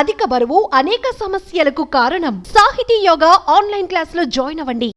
అధిక బరువు అనేక సమస్యలకు కారణం. సాహితీ యోగా ఆన్లైన్ క్లాసులో జాయిన్ అవ్వండి.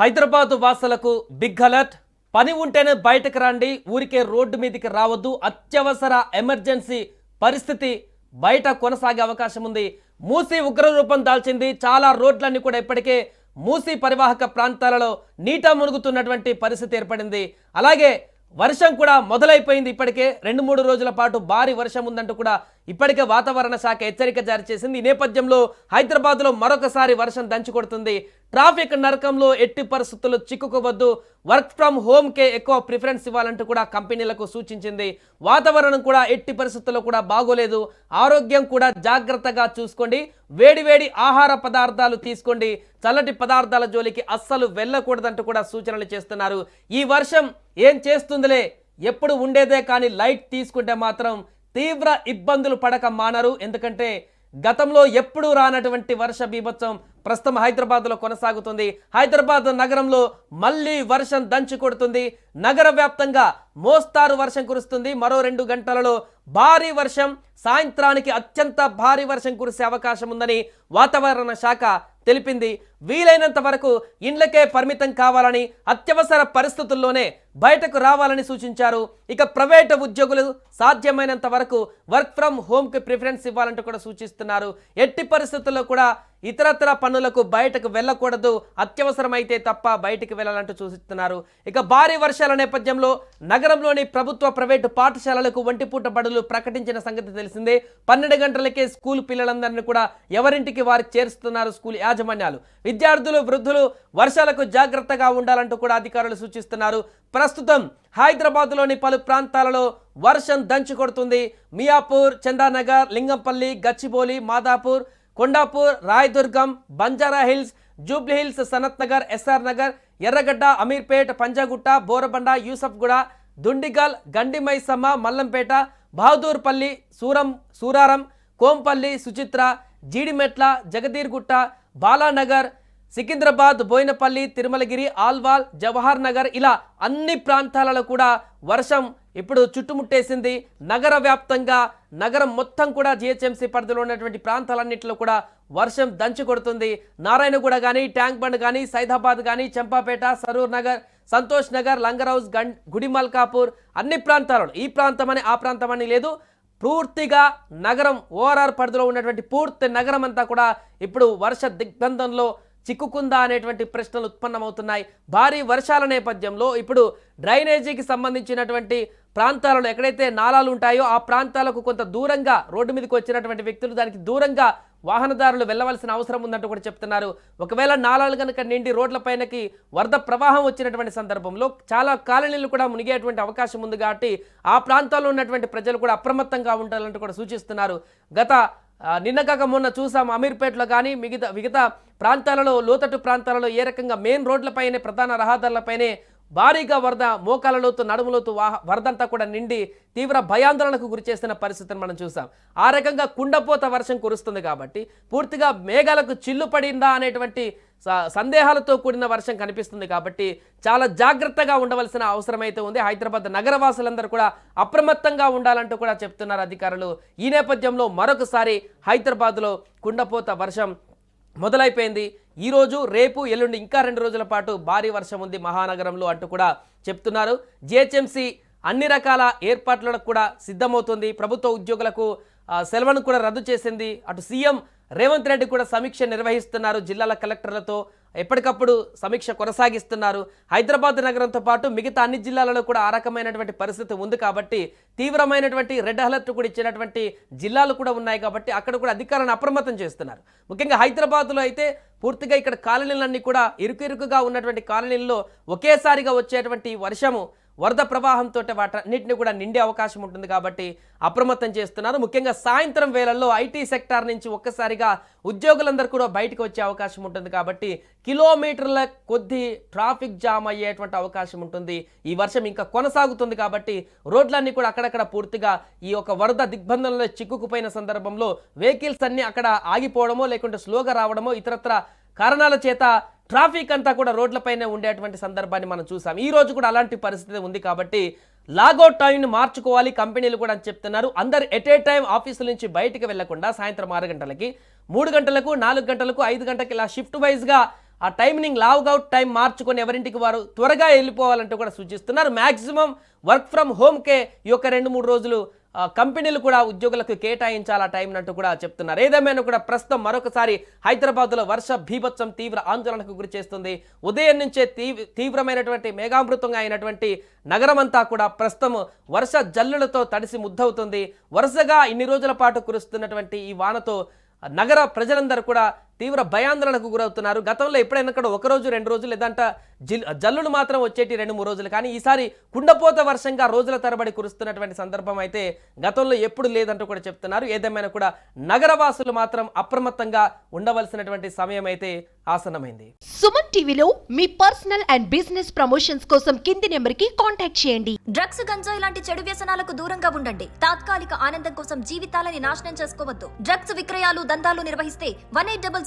హైదరాబాద్ వాసులకు బిగ్ అలర్ట్. పని ఉంటేనే బయటకు రండి ఊరికే రోడ్డు మీదకి రావద్దు. అత్యవసర ఎమర్జెన్సీ పరిస్థితి బయట కొనసాగే అవకాశం ఉంది. మూసి ఉగ్రరూపం దాల్చింది. చాలా రోడ్లన్నీ కూడా ఇప్పటికే మూసి పరివాహక ప్రాంతాలలో నీట మునుగుతున్నటువంటి పరిస్థితి ఏర్పడింది. అలాగే వర్షం కూడా మొదలైపోయింది ఇప్పటికే. రెండు మూడు రోజుల పాటు భారీ వర్షం ఉందంటూ కూడా ఇప్పటికే వాతావరణ శాఖ హెచ్చరిక జారీ చేసింది. ఈ నేపథ్యంలో హైదరాబాద్లో మరొకసారి వర్షం దంచి కొడుతుంది. ట్రాఫిక్ నరకంలో ఎట్టి పరిస్థితుల్లో చిక్కుకోవద్దు. వర్క్ ఫ్రమ్ హోమ్కే ఎక్కువ ప్రిఫరెన్స్ ఇవ్వాలంటూ కూడా కంపెనీలకు సూచించింది. వాతావరణం కూడా ఎట్టి పరిస్థితుల్లో కూడా బాగోలేదు. ఆరోగ్యం కూడా జాగ్రత్తగా చూసుకోండి. వేడివేడి ఆహార పదార్థాలు తీసుకోండి. చల్లటి పదార్థాల జోలికి అస్సలు వెళ్ళకూడదంటూ కూడా సూచనలు చేస్తున్నారు. ఈ వర్షం ఏం చేస్తుందిలే? ఎప్పుడు ఉండేదే కానీ లైట్ తీసుకుంటే మాత్రం తీవ్ర ఇబ్బందులు పడక మానరు. ఎందుకంటే గతంలో ఎప్పుడూ రానటువంటి వర్ష బీభత్సం ప్రస్తుతం హైదరాబాద్లో కొనసాగుతుంది. హైదరాబాద్ నగరంలో మళ్ళీ వర్షం దంచి కొడుతుంది. నగర వ్యాప్తంగా మోస్తారు వర్షం కురుస్తుంది. మరో రెండు గంటలలో భారీ వర్షం సాయంత్రానికి అత్యంత భారీ వర్షం కురిసే అవకాశం ఉందని వాతావరణ శాఖ తెలిపింది. వీలైనంత వరకు ఇండ్లకే పరిమితం కావాలని అత్యవసర పరిస్థితుల్లోనే బయటకు రావాలని సూచించారు. ఇక ప్రైవేటు ఉద్యోగులు సాధ్యమైనంత వరకు వర్క్ ఫ్రమ్ హోమ్కి ప్రిఫరెన్స్ ఇవ్వాలంటూ కూడా సూచిస్తున్నారు. ఎట్టి పరిస్థితుల్లో కూడా ఇతరత్ర పనులకు బయటకు వెళ్ళకూడదు. అత్యవసరమైతే తప్ప బయటకు వెళ్ళాలంటూ సూచిస్తున్నారు. ఇక భారీ వర్షాల నేపథ్యంలో నగరంలోని ప్రభుత్వ ప్రైవేటు పాఠశాలలకు ఒంటిపూట బడులు ప్రకటించిన సంగతి తెలిసిందే. పన్నెండు గంటలకే స్కూల్ పిల్లలందరినీ కూడా ఎవరింటికి వారికి చేరుస్తున్నారు స్కూల్ యాజమాన్యాలు. విద్యార్థులు వృద్ధులు వర్షాలకు జాగ్రత్తగా ఉండాలంటూ కూడా అధికారులు సూచిస్తున్నారు. ప్రస్తుతం హైదరాబాద్లోని పలు ప్రాంతాలలో వర్షం దంచి కొడుతుంది. మియాపూర్ చందానగర్ లింగంపల్లి గచ్చిబోలి మాదాపూర్ కొండాపూర్ రాయదుర్గం బంజారా హిల్స్ జూబ్లీ హిల్స్ సనత్ నగర్ ఎస్ఆర్ నగర్ ఎర్రగడ్డ అమీర్పేట్ పంజాగుట్ట బోరబండ యూసఫ్గూడ దుండిగల్ గండిమైసమ్మ మల్లంపేట బహదూర్పల్లి సూరం సూరారం కోంపల్లి సుచిత్ర జీడిమెట్ల జగదీర్గుట్ట బాలానగర్ సికింద్రాబాద్ బోయినపల్లి తిరుమలగిరి ఆల్వాల్ జవహర్ నగర్ ఇలా అన్ని ప్రాంతాలలో కూడా వర్షం ఇప్పుడు చుట్టుముట్టేసింది. నగర వ్యాప్తంగా నగరం మొత్తం కూడా జిహెచ్ఎంసీ పరిధిలో ఉన్నటువంటి ప్రాంతాలన్నింటిలో కూడా వర్షం దంచి కొడుతుంది. నారాయణగూడ కానీ ట్యాంక్ బండ్ కానీ సైదాబాద్ కానీ చంపాపేట సరూర్ నగర్ సంతోష్ నగర్ లంగరౌజ్ గం గుడిమల్కాపూర్ అన్ని ప్రాంతాలలో ఈ ప్రాంతమని ఆ ప్రాంతమని లేదు. పూర్తిగా నగరం ఓఆర్ఆర్ పరిధిలో ఉన్నటువంటి పూర్తి నగరం అంతా కూడా ఇప్పుడు వర్ష దిగ్బంధంలో చిక్కుకుందా అనేటువంటి ప్రశ్నలు ఉత్పన్నమవుతున్నాయి. భారీ వర్షాల నేపథ్యంలో ఇప్పుడు డ్రైనేజీకి సంబంధించినటువంటి ప్రాంతాలలో ఎక్కడైతే నాలాలు ఉంటాయో ఆ ప్రాంతాలకు కొంత దూరంగా రోడ్డు మీదకి వచ్చినటువంటి వ్యక్తులు దానికి దూరంగా వాహనదారులు వెళ్ళవలసిన అవసరం ఉందంటూ కూడా చెప్తున్నారు. ఒకవేళ నాలాలు కనుక నిండి రోడ్లపైనకి వరద ప్రవాహం వచ్చినటువంటి సందర్భంలో చాలా కాలనీలు కూడా మునిగేటువంటి అవకాశం ఉంది కాబట్టి ఆ ప్రాంతాల్లో ఉన్నటువంటి ప్రజలు కూడా అప్రమత్తంగా ఉండాలంటూ కూడా సూచిస్తున్నారు. గత నిన్న కాక మొన్న చూసాం అమీర్పేటలో కానీ మిగతా మిగతా ప్రాంతాలలో లోతట్టు ప్రాంతాలలో ఏ రకంగా మెయిన్ రోడ్లపైనే ప్రధాన రహదారులపైనే భారీగా వరద మోకాలలోతు నడుములోతు వరదంతా కూడా నిండి తీవ్ర భయాందోళనకు గురి చేస్తున్న పరిస్థితిని మనం చూసాం. ఆ రకంగా కుండపోత వర్షం కురుస్తుంది కాబట్టి పూర్తిగా మేఘాలకు చిల్లు పడిందా అనేటువంటి సందేహాలతో కూడిన వర్షం కనిపిస్తుంది కాబట్టి చాలా జాగ్రత్తగా ఉండవలసిన అవసరం అయితే ఉంది. హైదరాబాద్ నగరవాసులందరూ కూడా అప్రమత్తంగా ఉండాలంటూ కూడా చెప్తున్నారు అధికారులు. ఈ నేపథ్యంలో మరొకసారి హైదరాబాద్లో కుండపోత వర్షం మొదలైపోయింది. ఈరోజు రేపు ఎల్లుండి ఇంకా రెండు రోజుల పాటు భారీ వర్షం ఉంది మహానగరంలో అంటూ కూడా చెప్తున్నారు. జిహెచ్ఎంసీ అన్ని రకాల ఏర్పాట్లకు కూడా సిద్ధమవుతుంది. ప్రభుత్వ ఉద్యోగులకు సెలవును కూడా రద్దు చేసింది. అటు సీఎం రేవంత్ రెడ్డి కూడా సమీక్ష నిర్వహిస్తున్నారు. జిల్లాల కలెక్టర్లతో ఎప్పటికప్పుడు సమీక్ష కొనసాగిస్తున్నారు. హైదరాబాద్ నగరంతో పాటు మిగతా అన్ని జిల్లాలలో కూడా ఆ రకమైనటువంటి పరిస్థితి ఉంది కాబట్టి తీవ్రమైనటువంటి రెడ్ అలర్ట్ కూడా ఇచ్చినటువంటి జిల్లాలు కూడా ఉన్నాయి కాబట్టి అక్కడ కూడా అధికారులను అప్రమత్తం చేస్తున్నారు. ముఖ్యంగా హైదరాబాద్లో అయితే పూర్తిగా ఇక్కడ కాలనీలన్నీ కూడా ఇరుకు ఇరుకుగా ఉన్నటువంటి కాలనీల్లో ఒకేసారిగా వచ్చేటువంటి వర్షము వరద ప్రవాహంతో వాటన్నిటిని కూడా నిండే అవకాశం ఉంటుంది కాబట్టి అప్రమత్తం చేస్తున్నారు. ముఖ్యంగా సాయంత్రం వేళల్లో ఐటీ సెక్టార్ నుంచి ఒక్కసారిగా ఉద్యోగులందరూ కూడా బయటకు వచ్చే అవకాశం ఉంటుంది కాబట్టి కిలోమీటర్ల కొద్ది ట్రాఫిక్ జామ్ అయ్యేటువంటి అవకాశం ఉంటుంది. ఈ వర్షం ఇంకా కొనసాగుతుంది కాబట్టి రోడ్లన్నీ కూడా అక్కడక్కడ పూర్తిగా ఈ యొక్క వరద దిగ్బంధంలో చిక్కుకుపోయిన సందర్భంలో వెహికల్స్ అన్నీ అక్కడ ఆగిపోవడమో లేకుంటే స్లోగా రావడమో ఇతరత్ర కారణాల చేత ట్రాఫిక్ అంతా కూడా రోడ్లపైనే ఉండేటువంటి సందర్భాన్ని మనం చూసాం. ఈ రోజు కూడా అలాంటి పరిస్థితి ఉంది కాబట్టి లాగౌట్ టైంని మార్చుకోవాలి కంపెనీలు కూడా అని చెప్తున్నారు. అందరు ఎట్ ఏ టైం ఆఫీసుల నుంచి బయటకు వెళ్ళకుండా సాయంత్రం ఆరు గంటలకి మూడు గంటలకు నాలుగు గంటలకు ఐదు గంటలకు ఇలా షిఫ్ట్ వైజ్గా ఆ టైమింగ్ లాగౌట్ టైం మార్చుకొని ఎవరింటికి వారు త్వరగా వెళ్ళిపోవాలంటూ కూడా సూచిస్తున్నారు. మ్యాక్సిమం వర్క్ ఫ్రమ్ హోమ్కే ఈ యొక్క రెండు మూడు రోజులు కంపెనీలు కూడా ఉద్యోగులకు కేటాయించాలా టైం అంటూ కూడా చెప్తున్నారు. ఏదేమైనా కూడా ప్రస్తుతం మరొకసారి హైదరాబాద్లో వర్ష భీభత్సం తీవ్ర ఆందోళనకు గురి చేస్తుంది. ఉదయం నుంచే తీవ్ర తీవ్రమైనటువంటి మేఘామృతంగా అయినటువంటి నగరమంతా కూడా ప్రస్తుతం వర్ష జల్లులతో తడిసి ముద్దవుతుంది. వరుసగా ఇన్ని రోజుల పాటు కురుస్తున్నటువంటి ఈ వానతో నగర ప్రజలందరూ కూడా తీవ్ర భయాందోళనకు గురవుతున్నారు. గతంలో ఎప్పుడైనా కూడా ఒక రోజు రెండు రోజులు లేదంట జిల్ జల్లులు మాత్రం వచ్చేటి రెండు మూడు రోజులు. కానీ ఈసారి కుండపోత వర్షంగా రోజుల తరబడి కురుస్తున్నటువంటి సందర్భం అయితే గతంలో ఎప్పుడు లేదంటూ కూడా చెప్తున్నారు. ఏదేమైనా కూడా నగరవాసులు మాత్రం అప్రమత్తంగా ఉండవలసినటువంటి సమయం అయితే ఆసన్నమైంది. సుమన్ టీవీలో మీ పర్సనల్ అండ్ బిజినెస్ ప్రమోషన్స్ కోసం కింది నెంబర్కి కాంటాక్ట్ చేయండి. డ్రగ్స్ గంజాయి లాంటి చెడు వ్యసనాలకు దూరంగా ఉండండి. తాత్కాలిక ఆనందం కోసం జీవితాలని నాశనం చేసుకోవద్దు. డ్రగ్స్ విక్రయాలు దందాలు నిర్వహిస్తే one eight double